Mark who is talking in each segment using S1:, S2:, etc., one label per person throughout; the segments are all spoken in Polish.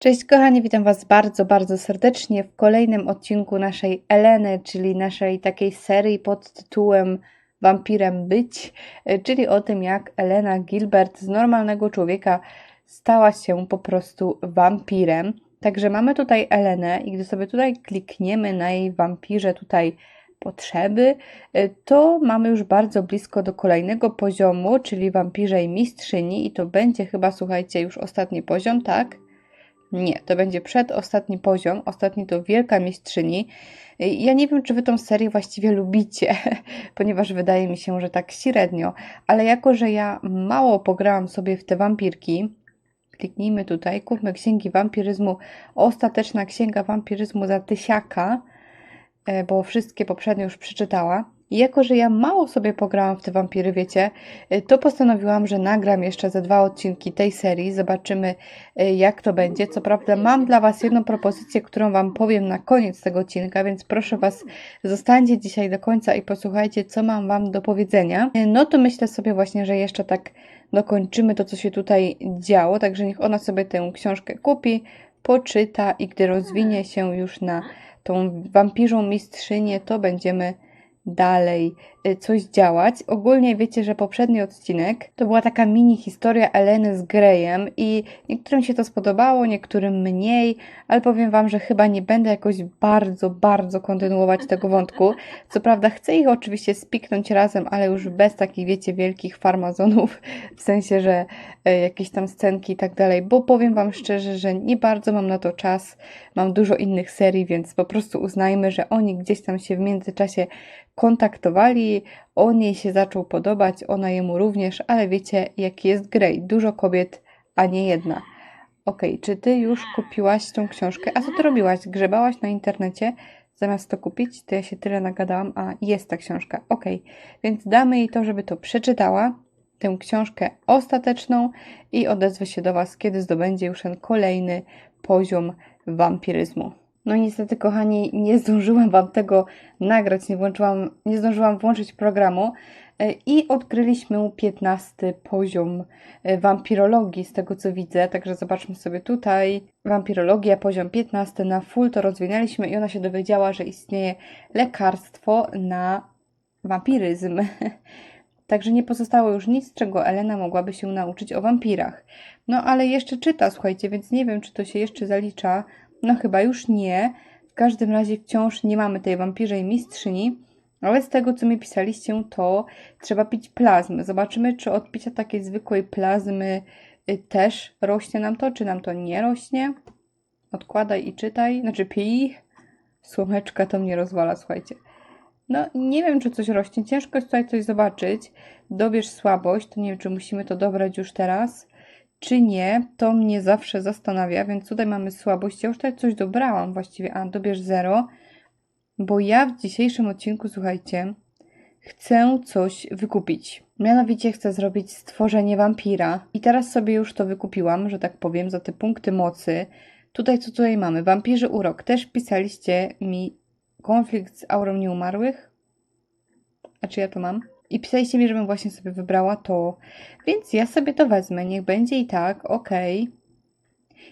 S1: Cześć kochani, witam Was bardzo, bardzo serdecznie w kolejnym odcinku naszej Eleny, czyli naszej takiej serii pod tytułem Wampirem być, czyli o tym jak Elena Gilbert z normalnego człowieka stała się po prostu wampirem. Także mamy tutaj Elenę i gdy sobie tutaj klikniemy na jej wampirze tutaj potrzeby, to mamy już bardzo blisko do kolejnego poziomu, czyli wampirzej mistrzyni i to będzie chyba, słuchajcie, już ostatni poziom, tak? Nie, to będzie przedostatni poziom. Ostatni to Wielka Mistrzyni. Ja nie wiem, czy wy tą serię właściwie lubicie, ponieważ wydaje mi się, że tak średnio, ale jako, że ja mało pograłam sobie w te wampirki, kliknijmy tutaj, kupmy księgi wampiryzmu, ostateczna księga wampiryzmu za tysiaka, e, bo wszystkie poprzednio już przeczytała. I jako, że ja mało sobie pograłam w te wampiry, wiecie, y, to postanowiłam, że nagram jeszcze ze dwa odcinki tej serii. Zobaczymy, y, jak to będzie. Co prawda, mam dla Was jedną propozycję, którą Wam powiem na koniec tego odcinka, więc proszę Was, zostańcie dzisiaj do końca i posłuchajcie, co mam Wam do powiedzenia. Y, no to myślę sobie właśnie, że jeszcze tak dokończymy to, co się tutaj działo. Także niech ona sobie tę książkę kupi, poczyta i gdy rozwinie się już na tą wampirzą mistrzynię, to będziemy dalej coś działać. Ogólnie wiecie, że poprzedni odcinek to była taka mini historia Eleny z Greyem i niektórym się to spodobało, niektórym mniej, ale powiem Wam, że chyba nie będę jakoś bardzo, bardzo kontynuować tego wątku. Co prawda chcę ich oczywiście spiknąć razem, ale już bez takich, wiecie, wielkich farmazonów, w sensie, że y, jakieś tam scenki i tak dalej, bo powiem Wam szczerze, że nie bardzo mam na to czas, mam dużo innych serii, więc po prostu uznajmy, że oni gdzieś tam się w międzyczasie kontaktowali, on jej się zaczął podobać, ona jemu również, ale wiecie, jaki jest Grey. Dużo kobiet, a nie jedna. Ok, czy ty już kupiłaś tą książkę? A co ty robiłaś? Grzebałaś na internecie? Zamiast to kupić, to ja się tyle nagadałam, a jest ta książka. Ok, więc damy jej to, żeby to przeczytała, tę książkę ostateczną i odezwę się do Was, kiedy zdobędzie już ten kolejny poziom wampiryzmu. No niestety, kochani, nie zdążyłam Wam tego nagrać, nie, włączyłam, nie zdążyłam włączyć programu e, i odkryliśmy 15 poziom e, wampirologii, z tego co widzę. Także zobaczmy sobie tutaj. Wampirologia, poziom 15 na full to rozwinęliśmy i ona się dowiedziała, że istnieje lekarstwo na wampiryzm. Także nie pozostało już nic, czego Elena mogłaby się nauczyć o wampirach. No ale jeszcze czyta, słuchajcie, więc nie wiem, czy to się jeszcze zalicza no chyba już nie. W każdym razie wciąż nie mamy tej wampirzej mistrzyni. Ale z tego, co mi pisaliście, to trzeba pić plazmy. Zobaczymy, czy od picia takiej zwykłej plazmy y, też rośnie nam to, czy nam to nie rośnie. Odkładaj i czytaj, znaczy pij. Słomeczka to mnie rozwala, słuchajcie. No, nie wiem, czy coś rośnie. Ciężko jest tutaj coś zobaczyć. Dobierz słabość, to nie wiem, czy musimy to dobrać już teraz czy nie, to mnie zawsze zastanawia, więc tutaj mamy słabość. Ja już tutaj coś dobrałam właściwie, a dobierz 0, bo ja w dzisiejszym odcinku, słuchajcie, chcę coś wykupić. Mianowicie chcę zrobić stworzenie wampira i teraz sobie już to wykupiłam, że tak powiem, za te punkty mocy. Tutaj co tutaj mamy? Wampirzy urok. Też pisaliście mi konflikt z aurą nieumarłych. A czy ja to mam? I pisaliście mi, żebym właśnie sobie wybrała to. Więc ja sobie to wezmę. Niech będzie i tak. Ok.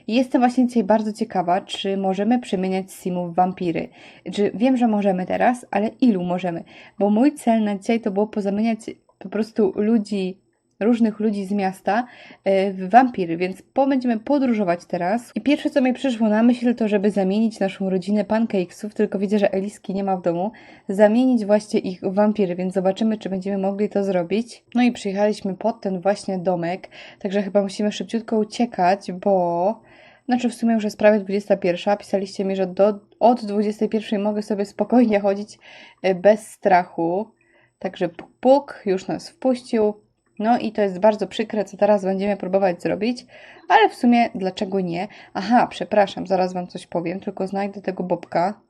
S1: I jestem właśnie dzisiaj bardzo ciekawa, czy możemy przemieniać simów w wampiry. Czy wiem, że możemy teraz, ale ilu możemy? Bo mój cel na dzisiaj to było pozamieniać po prostu ludzi różnych ludzi z miasta e, w wampiry, więc będziemy podróżować teraz. I pierwsze, co mi przyszło na myśl, to żeby zamienić naszą rodzinę pancakesów, tylko widzę, że Eliski nie ma w domu, zamienić właśnie ich w wampiry, więc zobaczymy, czy będziemy mogli to zrobić. No i przyjechaliśmy pod ten właśnie domek, także chyba musimy szybciutko uciekać, bo... Znaczy w sumie już jest prawie 21. Pisaliście mi, że do, od 21 mogę sobie spokojnie chodzić e, bez strachu. Także puk, puk już nas wpuścił. No i to jest bardzo przykre, co teraz będziemy próbować zrobić, ale w sumie dlaczego nie? Aha, przepraszam, zaraz Wam coś powiem, tylko znajdę tego Bobka.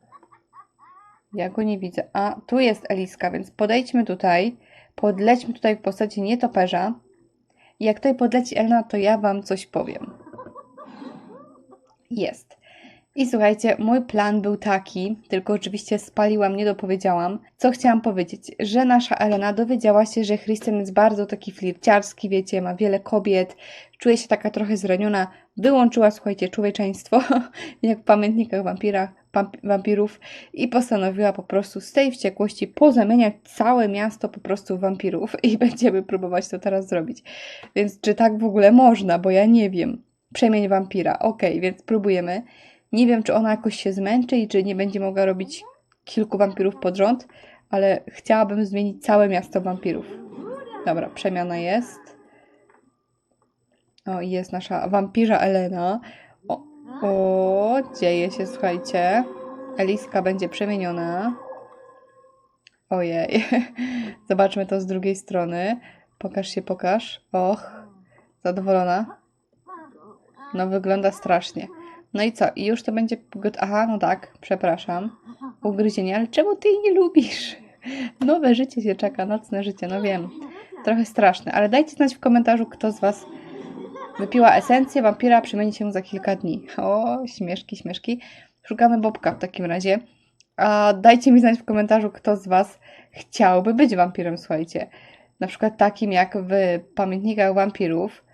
S1: Ja go nie widzę. A, tu jest Eliska, więc podejdźmy tutaj, podlećmy tutaj w postaci nietoperza. I jak tutaj podleci Elna, to ja Wam coś powiem. Jest. I słuchajcie, mój plan był taki, tylko oczywiście spaliłam, nie dopowiedziałam. Co chciałam powiedzieć, że nasza Elena dowiedziała się, że Christian jest bardzo taki flirciarski, wiecie, ma wiele kobiet, czuje się taka trochę zraniona, wyłączyła, słuchajcie, człowieczeństwo, jak w pamiętnikach wampirach, pamp- wampirów i postanowiła po prostu z tej wściekłości pozamieniać całe miasto po prostu wampirów i będziemy próbować to teraz zrobić. Więc czy tak w ogóle można, bo ja nie wiem. Przemień wampira, okej, więc próbujemy. Nie wiem, czy ona jakoś się zmęczy i czy nie będzie mogła robić kilku wampirów pod rząd, ale chciałabym zmienić całe miasto wampirów. Dobra, przemiana jest. O, jest nasza wampirza Elena. O, o, dzieje się, słuchajcie. Eliska będzie przemieniona. Ojej. Zobaczmy to z drugiej strony. Pokaż się, pokaż. Och, zadowolona? No, wygląda strasznie. No i co? I już to będzie. got- Aha, no tak, przepraszam. Ugryzienie, ale czemu ty jej nie lubisz? Nowe życie się czeka, nocne życie, no wiem. Trochę straszne, ale dajcie znać w komentarzu, kto z Was wypiła esencję wampira, przemieni się za kilka dni. O, śmieszki, śmieszki. Szukamy Bobka w takim razie. A dajcie mi znać w komentarzu, kto z Was chciałby być wampirem, słuchajcie. Na przykład takim jak w pamiętnikach wampirów.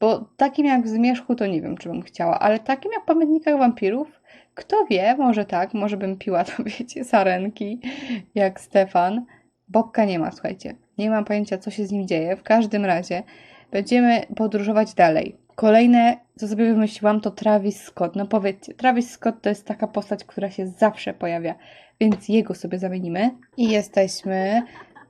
S1: Bo takim jak w Zmierzchu to nie wiem, czy bym chciała, ale takim jak pamiętnikach wampirów, kto wie, może tak, może bym piła to, wiecie, sarenki, jak Stefan. Bobka nie ma, słuchajcie. Nie mam pojęcia, co się z nim dzieje. W każdym razie będziemy podróżować dalej. Kolejne, co sobie wymyśliłam, to Travis Scott. No powiedzcie, Travis Scott to jest taka postać, która się zawsze pojawia, więc jego sobie zamienimy. I jesteśmy.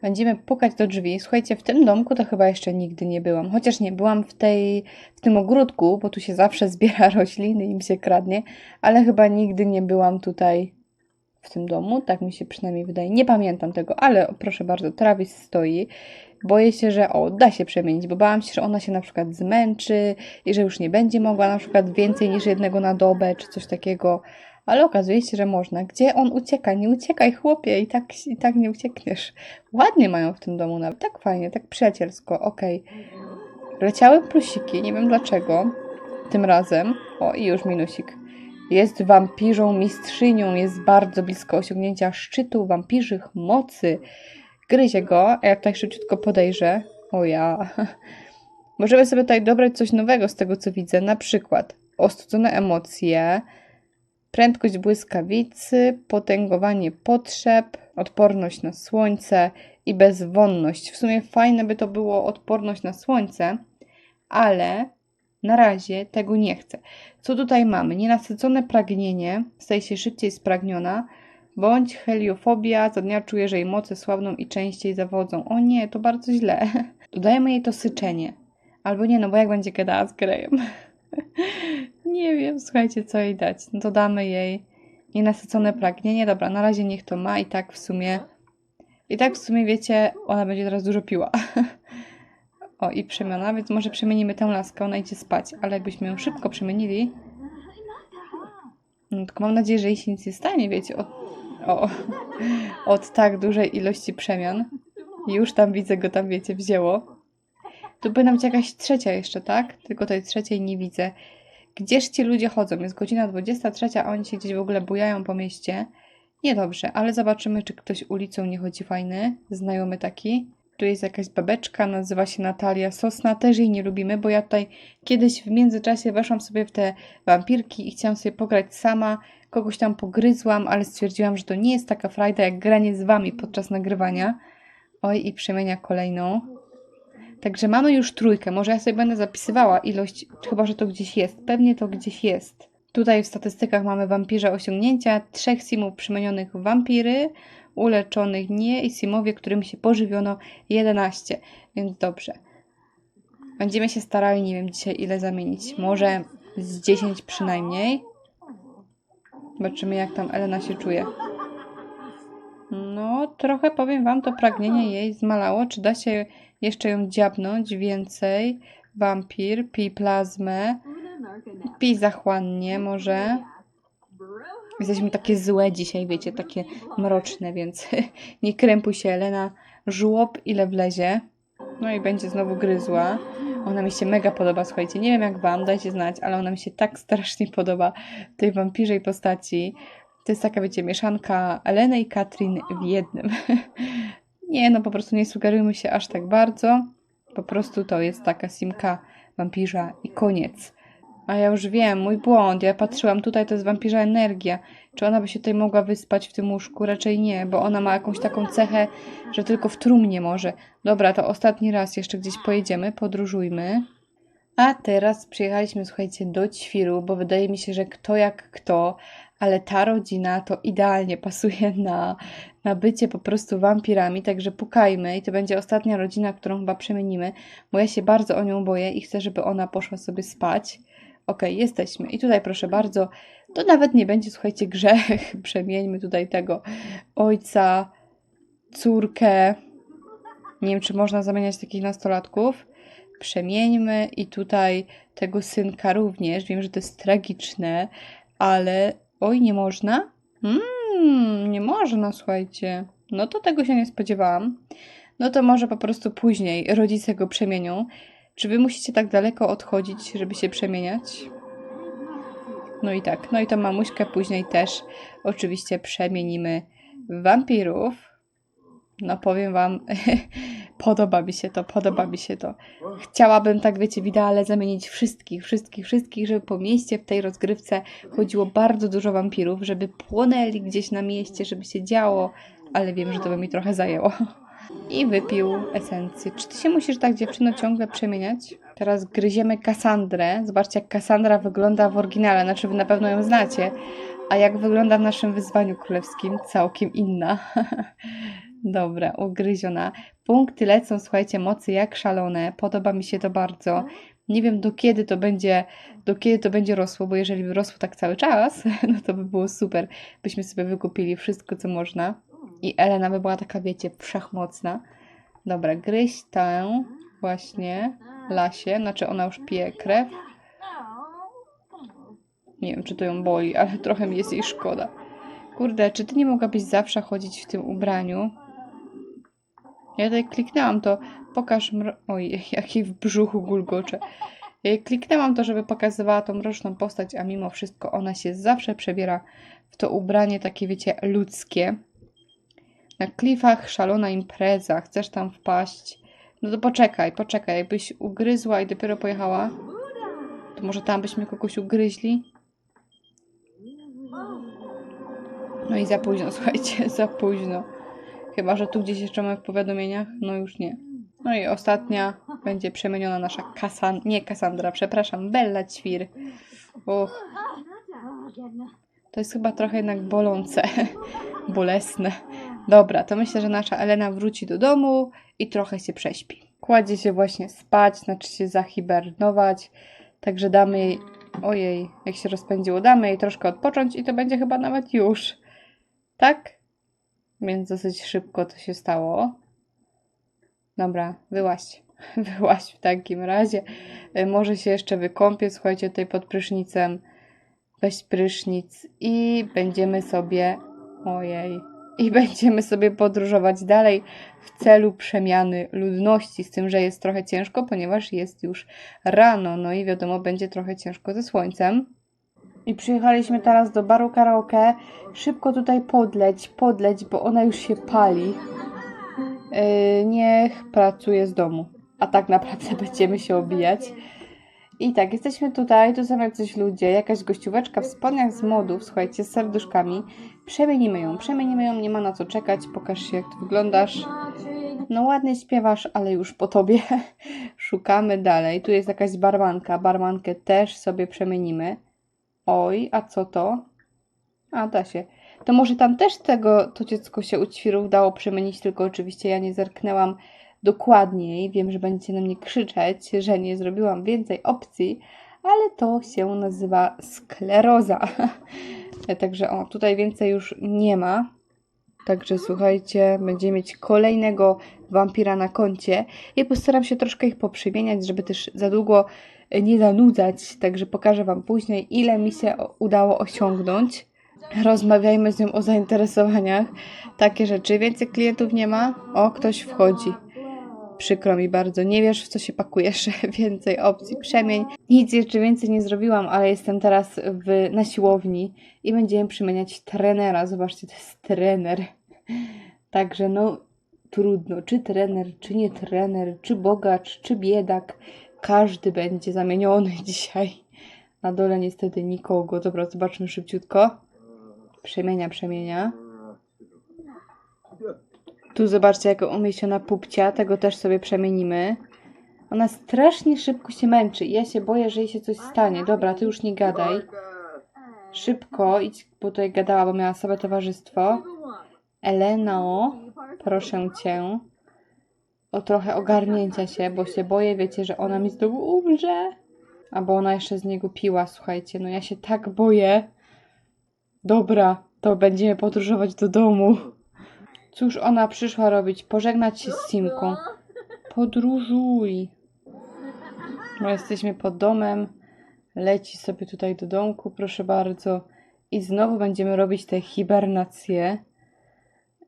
S1: Będziemy pukać do drzwi. Słuchajcie, w tym domku to chyba jeszcze nigdy nie byłam. Chociaż nie byłam w, tej, w tym ogródku, bo tu się zawsze zbiera rośliny i im się kradnie, ale chyba nigdy nie byłam tutaj w tym domu. Tak mi się przynajmniej wydaje. Nie pamiętam tego, ale proszę bardzo, Travis stoi. Boję się, że o, da się przemienić, bo bałam się, że ona się na przykład zmęczy i że już nie będzie mogła na przykład więcej niż jednego na dobę, czy coś takiego. Ale okazuje się, że można. Gdzie on ucieka? Nie uciekaj, chłopie, i tak, i tak nie uciekniesz. Ładnie mają w tym domu nawet. Tak fajnie, tak przyjacielsko, okej. Leciały plusiki, nie wiem dlaczego. Tym razem. O, i już minusik. Jest wampirzą mistrzynią, jest bardzo blisko osiągnięcia szczytu wampirzych mocy. Gryzie go, a ja tutaj szybciutko podejrzę. O ja. Możemy sobie tutaj dobrać coś nowego z tego, co widzę. Na przykład ostudzone emocje, prędkość błyskawicy, potęgowanie potrzeb, odporność na słońce i bezwonność. W sumie fajne by to było odporność na słońce, ale na razie tego nie chcę. Co tutaj mamy? Nienasycone pragnienie, staje się szybciej spragniona, bądź heliofobia, za dnia czuje, że jej moce słabną i częściej zawodzą. O nie, to bardzo źle. Dodajemy jej to syczenie. Albo nie, no bo jak będzie gadała z Grejem? nie wiem, słuchajcie, co jej dać. No to damy jej nienasycone pragnienie. Dobra, na razie niech to ma i tak w sumie... I tak w sumie, wiecie, ona będzie teraz dużo piła. O, i przemiana, więc może przemienimy tę laskę, ona idzie spać, ale jakbyśmy ją szybko przemienili, no, tylko mam nadzieję, że jej się nic nie stanie, wiecie, od, o, od tak dużej ilości przemian. Już tam widzę go, tam wiecie, wzięło. Tu powinna być jakaś trzecia jeszcze, tak? Tylko tej trzeciej nie widzę. Gdzież ci ludzie chodzą? Jest godzina 23, a oni się gdzieś w ogóle bujają po mieście. Niedobrze, ale zobaczymy, czy ktoś ulicą nie chodzi fajny, znajomy taki. Tu jest jakaś babeczka, nazywa się Natalia Sosna, też jej nie lubimy, bo ja tutaj kiedyś w międzyczasie weszłam sobie w te wampirki i chciałam sobie pograć sama, kogoś tam pogryzłam, ale stwierdziłam, że to nie jest taka frajda jak granie z wami podczas nagrywania. Oj, i przemienia kolejną. Także mamy już trójkę, może ja sobie będę zapisywała ilość, chyba że to gdzieś jest, pewnie to gdzieś jest. Tutaj w statystykach mamy wampirze osiągnięcia, trzech simów przemienionych w wampiry, uleczonych nie i simowie, którym się pożywiono 11, więc dobrze. Będziemy się starali, nie wiem dzisiaj ile zamienić, może z 10 przynajmniej. Zobaczymy jak tam Elena się czuje. No, trochę powiem Wam, to pragnienie jej zmalało. Czy da się jeszcze ją dziabnąć więcej? Wampir, pij plazmę, pij zachłannie może. Jesteśmy takie złe dzisiaj, wiecie, takie mroczne, więc nie krępuj się, Elena. Żłob ile wlezie. No i będzie znowu gryzła. Ona mi się mega podoba, słuchajcie. Nie wiem jak wam, dajcie znać, ale ona mi się tak strasznie podoba w tej wampirzej postaci. To jest taka, wiecie, mieszanka Eleny i Katrin w jednym. nie, no po prostu nie sugerujmy się aż tak bardzo. Po prostu to jest taka simka wampirza i koniec. A ja już wiem, mój błąd. Ja patrzyłam tutaj, to jest wampirza energia. Czy ona by się tutaj mogła wyspać w tym łóżku? Raczej nie, bo ona ma jakąś taką cechę, że tylko w trumnie może. Dobra, to ostatni raz jeszcze gdzieś pojedziemy, podróżujmy. A teraz przyjechaliśmy, słuchajcie, do Ćwiru, bo wydaje mi się, że kto jak kto, ale ta rodzina to idealnie pasuje na, na bycie po prostu wampirami, także pukajmy i to będzie ostatnia rodzina, którą chyba przemienimy, bo ja się bardzo o nią boję i chcę, żeby ona poszła sobie spać. Okej, jesteśmy. I tutaj proszę bardzo, to nawet nie będzie, słuchajcie, grzech. Przemieńmy tutaj tego ojca, córkę. Nie wiem, czy można zamieniać takich nastolatków. Przemieńmy i tutaj tego synka również. Wiem, że to jest tragiczne, ale oj, nie można? Mmm, nie można, słuchajcie. No to tego się nie spodziewałam. No to może po prostu później rodzice go przemienią. Czy wy musicie tak daleko odchodzić, żeby się przemieniać? No i tak, no i to mamuśkę później też oczywiście przemienimy w wampirów. No powiem wam, podoba mi się to, podoba mi się to. Chciałabym tak, wiecie, w ideale zamienić wszystkich, wszystkich, wszystkich, żeby po mieście w tej rozgrywce chodziło bardzo dużo wampirów, żeby płonęli gdzieś na mieście, żeby się działo, ale wiem, że to by mi trochę zajęło. I wypił esencję. Czy ty się musisz tak, dziewczyno, ciągle przemieniać? Teraz gryziemy Kassandrę. Zobaczcie, jak Kassandra wygląda w oryginale. Znaczy, wy na pewno ją znacie. A jak wygląda w naszym wyzwaniu królewskim? Całkiem inna. Dobra, ugryziona. Punkty lecą, słuchajcie, mocy jak szalone. Podoba mi się to bardzo. Nie wiem, do kiedy to będzie, do kiedy to będzie rosło, bo jeżeli by rosło tak cały czas, no to by było super. Byśmy sobie wykupili wszystko, co można. I Elena by była taka, wiecie, wszechmocna. Dobra, gryź tę właśnie lasie, znaczy ona już pije krew. Nie wiem, czy to ją boli, ale trochę mi jest jej szkoda. Kurde, czy ty nie mogłabyś zawsze chodzić w tym ubraniu? Ja tutaj kliknęłam to, pokaż mro... Oj, jaki w brzuchu gulgocze. Kliknęłam to, żeby pokazywała tą mroczną postać, a mimo wszystko ona się zawsze przebiera w to ubranie takie, wiecie, ludzkie. Na klifach szalona impreza, chcesz tam wpaść? No to poczekaj, poczekaj, jakbyś ugryzła i dopiero pojechała, to może tam byśmy kogoś ugryźli? No i za późno, słuchajcie, za późno. Chyba, że tu gdzieś jeszcze mamy w powiadomieniach? No już nie. No i ostatnia będzie przemieniona nasza Kasan... Nie Kassandra, przepraszam, Bella Ćwir. Uch. To jest chyba trochę jednak bolące, bolesne. Dobra, to myślę, że nasza Elena wróci do domu i trochę się prześpi. Kładzie się właśnie spać, znaczy się zahibernować, także damy jej, ojej, jak się rozpędziło, damy jej troszkę odpocząć i to będzie chyba nawet już. Tak? Więc dosyć szybko to się stało. Dobra, wyłaź. Wyłaź w takim razie. Y, Może się jeszcze wykąpię, słuchajcie, tutaj pod prysznicem. Weź prysznic i będziemy sobie, ojej, i będziemy sobie podróżować dalej w celu przemiany ludności. Z tym, że jest trochę ciężko, ponieważ jest już rano, no i wiadomo, będzie trochę ciężko ze słońcem. I przyjechaliśmy teraz do baru karaoke. Szybko tutaj podleć, podleć, bo ona już się pali. Yy, niech pracuje z domu. A tak naprawdę będziemy się obijać. I tak, jesteśmy tutaj, tu są jacyś ludzie, jakaś gościóweczka w spodniach z modów, słuchajcie, z serduszkami. Przemienimy ją, przemienimy ją, nie ma na co czekać, pokaż się jak ty wyglądasz. No ładnie śpiewasz, ale już po tobie. Szukamy dalej. Tu jest jakaś barmanka, barmankę też sobie przemienimy. Oj, a co to? A, da się. To może tam też tego, to dziecko się u ćwirów dało przemienić, tylko oczywiście ja nie zerknęłam dokładniej. Wiem, że będziecie na mnie krzyczeć, że nie zrobiłam więcej opcji, ale to się nazywa skleroza. Także o, tutaj więcej już nie ma. Także słuchajcie, będziemy mieć kolejnego wampira na koncie. Ja postaram się troszkę ich poprzemieniać, żeby też za długo nie zanudzać. Także pokażę Wam później, ile mi się udało osiągnąć. Rozmawiajmy z nią o zainteresowaniach. Takie rzeczy. Więcej klientów nie ma? O, ktoś wchodzi. Przykro mi bardzo, nie wiesz w co się pakujesz, więcej opcji przemień. Nic jeszcze więcej nie zrobiłam, ale jestem teraz w, na siłowni i będziemy przemieniać trenera. Zobaczcie, to jest trener. Także no trudno, czy trener, czy nie trener, czy bogacz, czy biedak. Każdy będzie zamieniony dzisiaj. Na dole niestety nikogo. Dobra, zobaczmy szybciutko. Przemienia, przemienia. Tu zobaczcie, jaka umieściona pupcia, tego też sobie przemienimy. Ona strasznie szybko się męczy. Ja się boję, że jej się coś stanie. Dobra, ty już nie gadaj. Szybko, idź, bo tutaj gadała, bo miała sobie towarzystwo. Eleno, proszę cię o trochę ogarnięcia się, bo się boję, wiecie, że ona mi znowu umrze. Albo ona jeszcze z niego piła, słuchajcie. No ja się tak boję. Dobra, to będziemy podróżować do domu. Cóż ona przyszła robić? Pożegnać się z Simką. Podróżuj. No, jesteśmy pod domem. Leci sobie tutaj do domku, proszę bardzo. I znowu będziemy robić te hibernacje.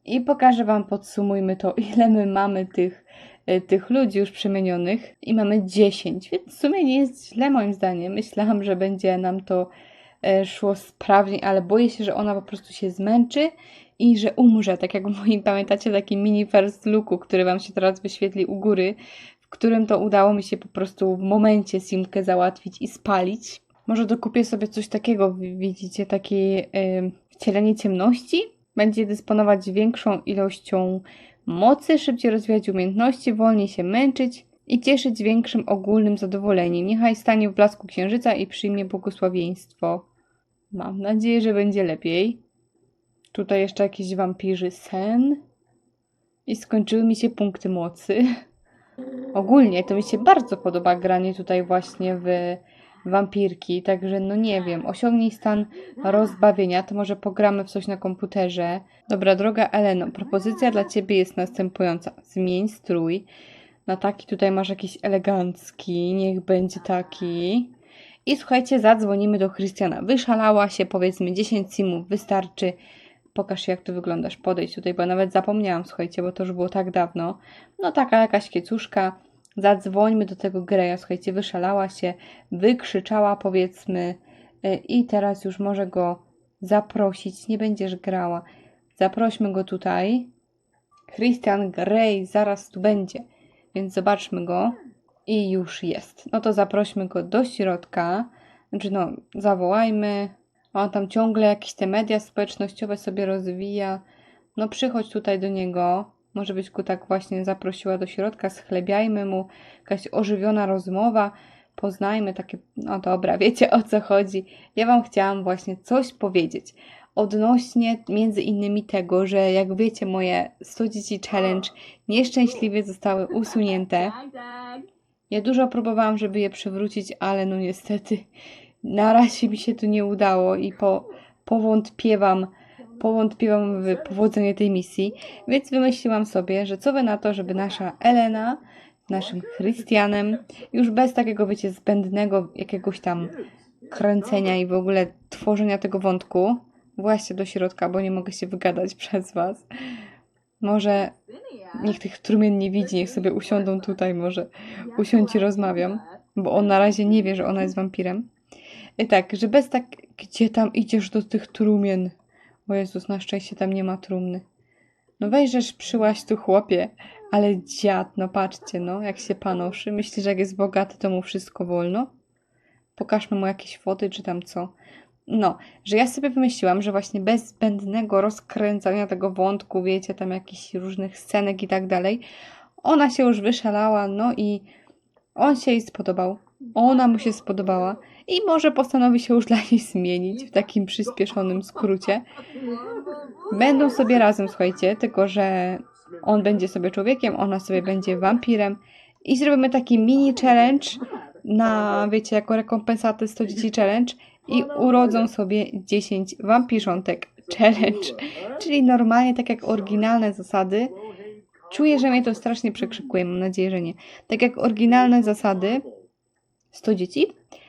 S1: I pokażę Wam, podsumujmy to, ile my mamy tych, e, tych ludzi już przemienionych. I mamy 10, więc w sumie nie jest źle moim zdaniem. Myślałam, że będzie nam to e, szło sprawniej, ale boję się, że ona po prostu się zmęczy i że umrze. Tak jak w moim, pamiętacie, taki mini first looku, który Wam się teraz wyświetli u góry, w którym to udało mi się po prostu w momencie simkę załatwić i spalić. Może dokupię sobie coś takiego, wi- widzicie, takie y, wcielenie ciemności. Będzie dysponować większą ilością mocy, szybciej rozwijać umiejętności, wolniej się męczyć i cieszyć większym ogólnym zadowoleniem. Niechaj stanie w blasku księżyca i przyjmie błogosławieństwo. Mam nadzieję, że będzie lepiej. Tutaj jeszcze jakiś wampirzy sen. I skończyły mi się punkty mocy. Ogólnie to mi się bardzo podoba granie tutaj właśnie w wampirki, także no nie wiem, osiągnij stan rozbawienia, to może pogramy w coś na komputerze. Dobra, droga Eleno, propozycja dla Ciebie jest następująca. Zmień strój na taki, tutaj masz jakiś elegancki, niech będzie taki. I słuchajcie, zadzwonimy do Christiana. Wyszalała się, powiedzmy 10 simów, wystarczy. Pokaż się, jak tu wyglądasz. Podejdź tutaj, bo nawet zapomniałam, słuchajcie, bo to już było tak dawno. No taka jakaś kiecuszka. Zadzwońmy do tego Greya, słuchajcie, wyszalała się, wykrzyczała, powiedzmy. y, I teraz już może go zaprosić. Nie będziesz grała. Zaprośmy go tutaj. Christian Grey zaraz tu będzie. Więc zobaczmy go. I już jest. No to zaprośmy go do środka. Znaczy, no, zawołajmy. On tam ciągle jakieś te media społecznościowe sobie rozwija. No, przychodź tutaj do niego. Może byś go tak właśnie zaprosiła do środka. Schlebiajmy mu. Jakaś ożywiona rozmowa. Poznajmy takie. No dobra, wiecie o co chodzi. Ja Wam chciałam właśnie coś powiedzieć. Odnośnie między innymi tego, że jak wiecie, moje 100 dzieci challenge nieszczęśliwie zostały usunięte. Ja dużo próbowałam, żeby je przywrócić, ale no niestety na razie mi się to nie udało i po, powątpiewam, powątpiewam w powodzenie tej misji, więc wymyśliłam sobie, że co wy na to, żeby nasza Elena naszym Chrystianem już bez takiego, wiecie, zbędnego jakiegoś tam kręcenia i w ogóle tworzenia tego wątku, właśnie do środka, bo nie mogę się wygadać przez was. Może niech tych trumien nie widzi, niech sobie usiądą tutaj, może usiądź i rozmawiam, bo on na razie nie wie, że ona jest wampirem. I tak, że bez tak, gdzie tam idziesz do tych trumien? O Jezus, na szczęście tam nie ma trumny. No weźżesz przyłaś tu chłopie, ale dziad, no patrzcie, no, jak się panoszy. Myśli, że jak jest bogaty, to mu wszystko wolno? Pokażmy mu jakieś foty, czy tam co. No, że ja sobie wymyśliłam, że właśnie bez zbędnego rozkręcania tego wątku, wiecie, tam jakichś różnych scenek i tak dalej, ona się już wyszalała, no i on się jej spodobał, ona mu się spodobała i może postanowi się już dla niej zmienić w takim przyspieszonym skrócie. Będą sobie razem, słuchajcie, tylko że on będzie sobie człowiekiem, ona sobie będzie wampirem i zrobimy taki mini challenge na, wiecie, jako rekompensatę 100 dzieci challenge i urodzą sobie 10 wampirzątek challenge. Czyli normalnie, tak jak oryginalne zasady. Czuję, że mnie to strasznie przekrzykuje, mam nadzieję, że nie. Tak jak oryginalne zasady 100 dzieci,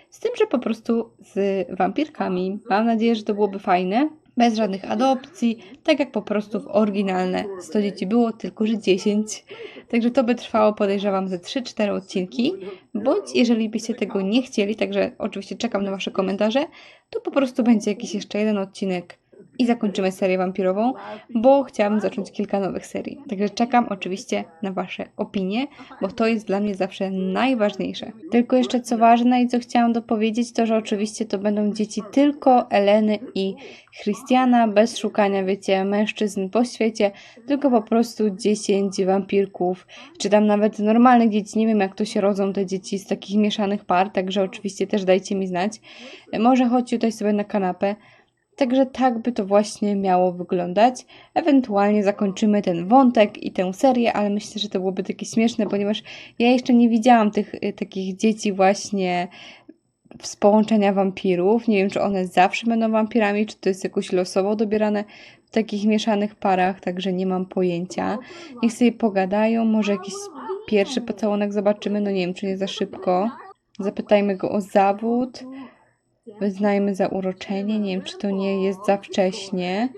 S1: z tym, że po prostu z wampirkami. Mam nadzieję, że to byłoby fajne. bez żadnych adopcji, tak jak po prostu w oryginalne 100 dzieci było, tylko że 10. Także to by trwało, podejrzewam, ze 3-4 odcinki, bądź jeżeli byście tego nie chcieli, także oczywiście czekam na Wasze komentarze, to po prostu będzie jakiś jeszcze jeden odcinek i zakończymy serię wampirową, bo chciałabym zacząć kilka nowych serii. Także czekam oczywiście na Wasze opinie, bo to jest dla mnie zawsze najważniejsze. Tylko jeszcze co ważne i co chciałam dopowiedzieć, to że oczywiście to będą dzieci tylko Eleny i Christiana, bez szukania, wiecie, mężczyzn po świecie, tylko po prostu 10 wampirków, czy tam nawet normalnych dzieci. Nie wiem, jak to się rodzą te dzieci z takich mieszanych par, także oczywiście też dajcie mi znać. Może chodź tutaj sobie na kanapę. Także tak by to właśnie miało wyglądać. Ewentualnie zakończymy ten wątek i tę serię, ale myślę, że to byłoby takie śmieszne, ponieważ ja jeszcze nie widziałam tych y, takich dzieci właśnie z połączenia wampirów. Nie wiem, czy one zawsze będą wampirami, czy to jest jakoś losowo dobierane w takich mieszanych parach, także nie mam pojęcia. Niech sobie pogadają, może jakiś pierwszy pocałunek zobaczymy, no nie wiem, czy nie za szybko. Zapytajmy go o zawód. Wyznajmy za uroczenie. Nie wiem, czy to nie jest za wcześnie,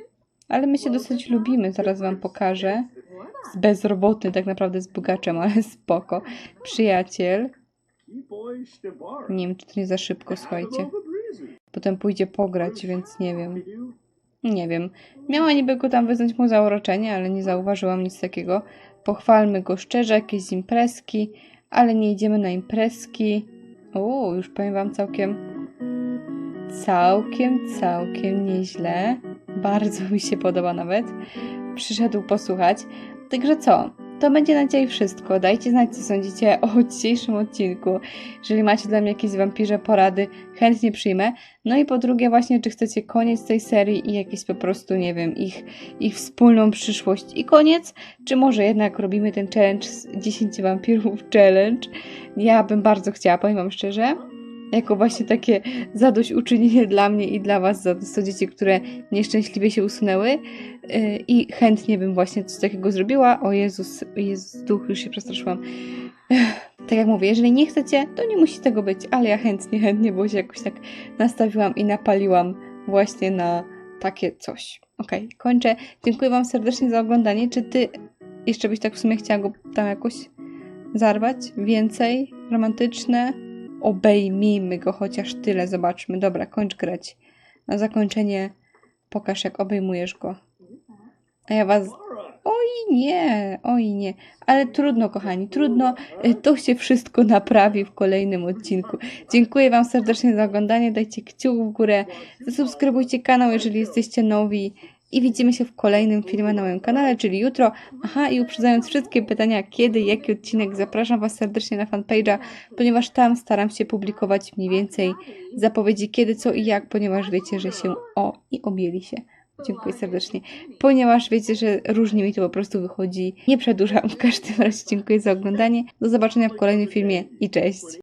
S1: ale my się dosyć lubimy. Zaraz Wam pokażę. Z bezrobotny, tak naprawdę z bogaczem, ale spoko. Przyjaciel. Nie wiem, czy to nie za szybko, słuchajcie. Potem pójdzie pograć, więc nie wiem. Nie wiem. Miała niby go tam wyznać mu za uroczenie, ale nie zauważyłam nic takiego. Pochwalmy go szczerze, jakieś imprezki, ale nie idziemy na imprezki. O, już powiem Wam całkiem, całkiem, całkiem nieźle. Bardzo mi się podoba nawet. Przyszedł posłuchać. Także co? To będzie na dzisiaj wszystko. Dajcie znać, co sądzicie o dzisiejszym odcinku. Jeżeli macie dla mnie jakieś wampirze porady, chętnie przyjmę. No i po drugie właśnie, czy chcecie koniec tej serii i jakieś po prostu, nie wiem, ich, ich wspólną przyszłość i koniec, czy może jednak robimy ten challenge z 10 wampirów challenge. Ja bym bardzo chciała, powiem wam szczerze, jako właśnie takie zadośćuczynienie dla mnie i dla was za 100 dzieci, które nieszczęśliwie się usunęły Yy, i chętnie bym właśnie coś takiego zrobiła. O Jezus, Jezus, duch, już się przestraszyłam. Tak jak mówię, jeżeli nie chcecie, to nie musi tego być, ale ja chętnie, chętnie, bo się jakoś tak nastawiłam i napaliłam właśnie na takie coś. Okej, kończę. Dziękuję Wam serdecznie za oglądanie. Czy Ty jeszcze byś tak w sumie chciała go tam jakoś zarwać? Więcej? Romantyczne? Obejmijmy go chociaż tyle, zobaczmy. Dobra, kończ grać. Na zakończenie pokaż, jak obejmujesz go. A ja Was Oj nie, oj nie. Ale trudno, kochani, trudno. To się wszystko naprawi w kolejnym odcinku. Dziękuję Wam serdecznie za oglądanie. Dajcie kciuk w górę. Zasubskrybujcie kanał, jeżeli jesteście nowi. I widzimy się w kolejnym filmie na moim kanale, czyli jutro. Aha, i uprzedzając wszystkie pytania, kiedy, jaki odcinek, zapraszam Was serdecznie na fanpage'a, ponieważ tam staram się publikować mniej więcej zapowiedzi kiedy, co i jak, ponieważ wiecie, że się o i objęli się. Dziękuję serdecznie. Ponieważ wiecie, że różnie mi to po prostu wychodzi. Nie przedłużam. W każdym razie dziękuję za oglądanie. Do zobaczenia w kolejnym filmie i cześć.